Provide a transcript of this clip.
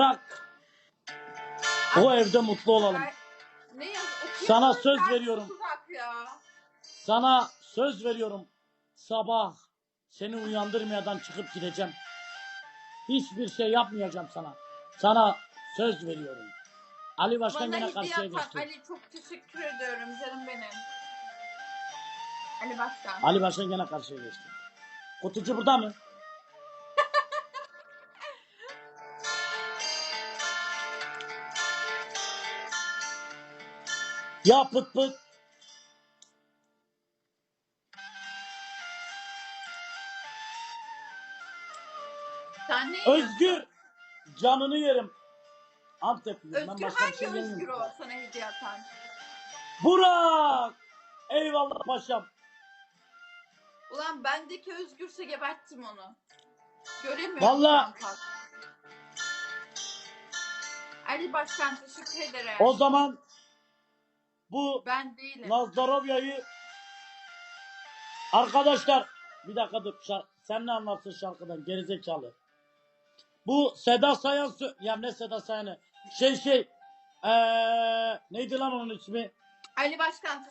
Bırak. O evde mutlu olalım. Ne yaz? Sana söz Ben veriyorum. ya. Sana söz veriyorum. Sabah seni uyandırmayadan çıkıp gideceğim. Hiçbir şey yapmayacağım sana. Sana söz veriyorum. Ali Başkan Bana yine hediye karşıya atan geçti. Ali çok teşekkür ediyorum canım benim. Ali Başkan. Ali Başkan yine karşıya geçti. Kutucu burada mı? Ya pıt pıt. Sen ne Özgür. Canını yerim. Antepliyim. Ben Özgür başka bir hangi şey Özgür yemiyorum. o sana hediye atan? Burak. Eyvallah paşam. Ulan bendeki Özgürse geberttim onu. Göremiyorum. Vallahi- şu an kalk. Ali Başkan teşekkür ederim. O zaman bu Ben değilim. Nazdarovya'yı arkadaşlar bir dakika dur şar- sen ne anlarsın şarkıdan gerizekalı. Bu Seda Sayan sö- ya ne Seda Sayan'ı şey şey eee neydi lan onun ismi? Ali Başkan